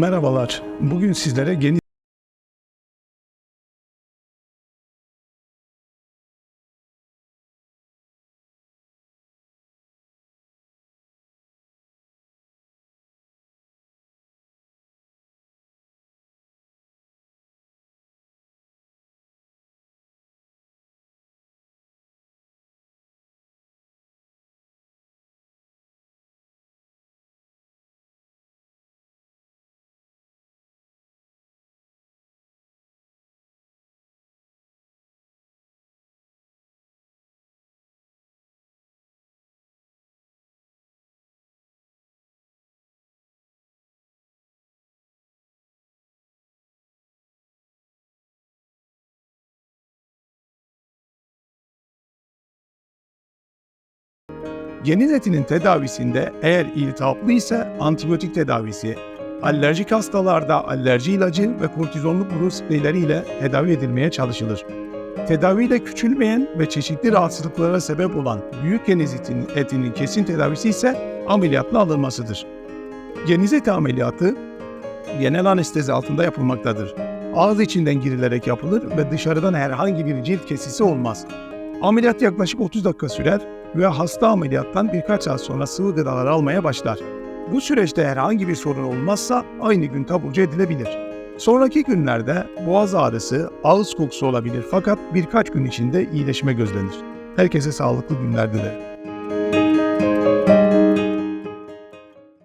Merhabalar. Bugün sizlere geniz geniz etinin tedavisinde eğer iltihaplı ise antibiyotik tedavisi, alerjik hastalarda alerji ilacı ve kortizonlu burun spreyleriyle tedavi edilmeye çalışılır. Tedaviyle küçülmeyen ve çeşitli rahatsızlıklara sebep olan büyük geniz etinin, etinin kesin tedavisi ise ameliyatla alınmasıdır. Geniz eti ameliyatı genel anestezi altında yapılmaktadır. Ağız içinden girilerek yapılır ve dışarıdan herhangi bir cilt kesisi olmaz. Ameliyat yaklaşık 30 dakika sürer ve hasta ameliyattan birkaç saat sonra sıvı gıdalar almaya başlar. Bu süreçte herhangi bir sorun olmazsa aynı gün taburcu edilebilir. Sonraki günlerde boğaz ağrısı, ağız kokusu olabilir fakat birkaç gün içinde iyileşme gözlenir. Herkese sağlıklı günler dilerim.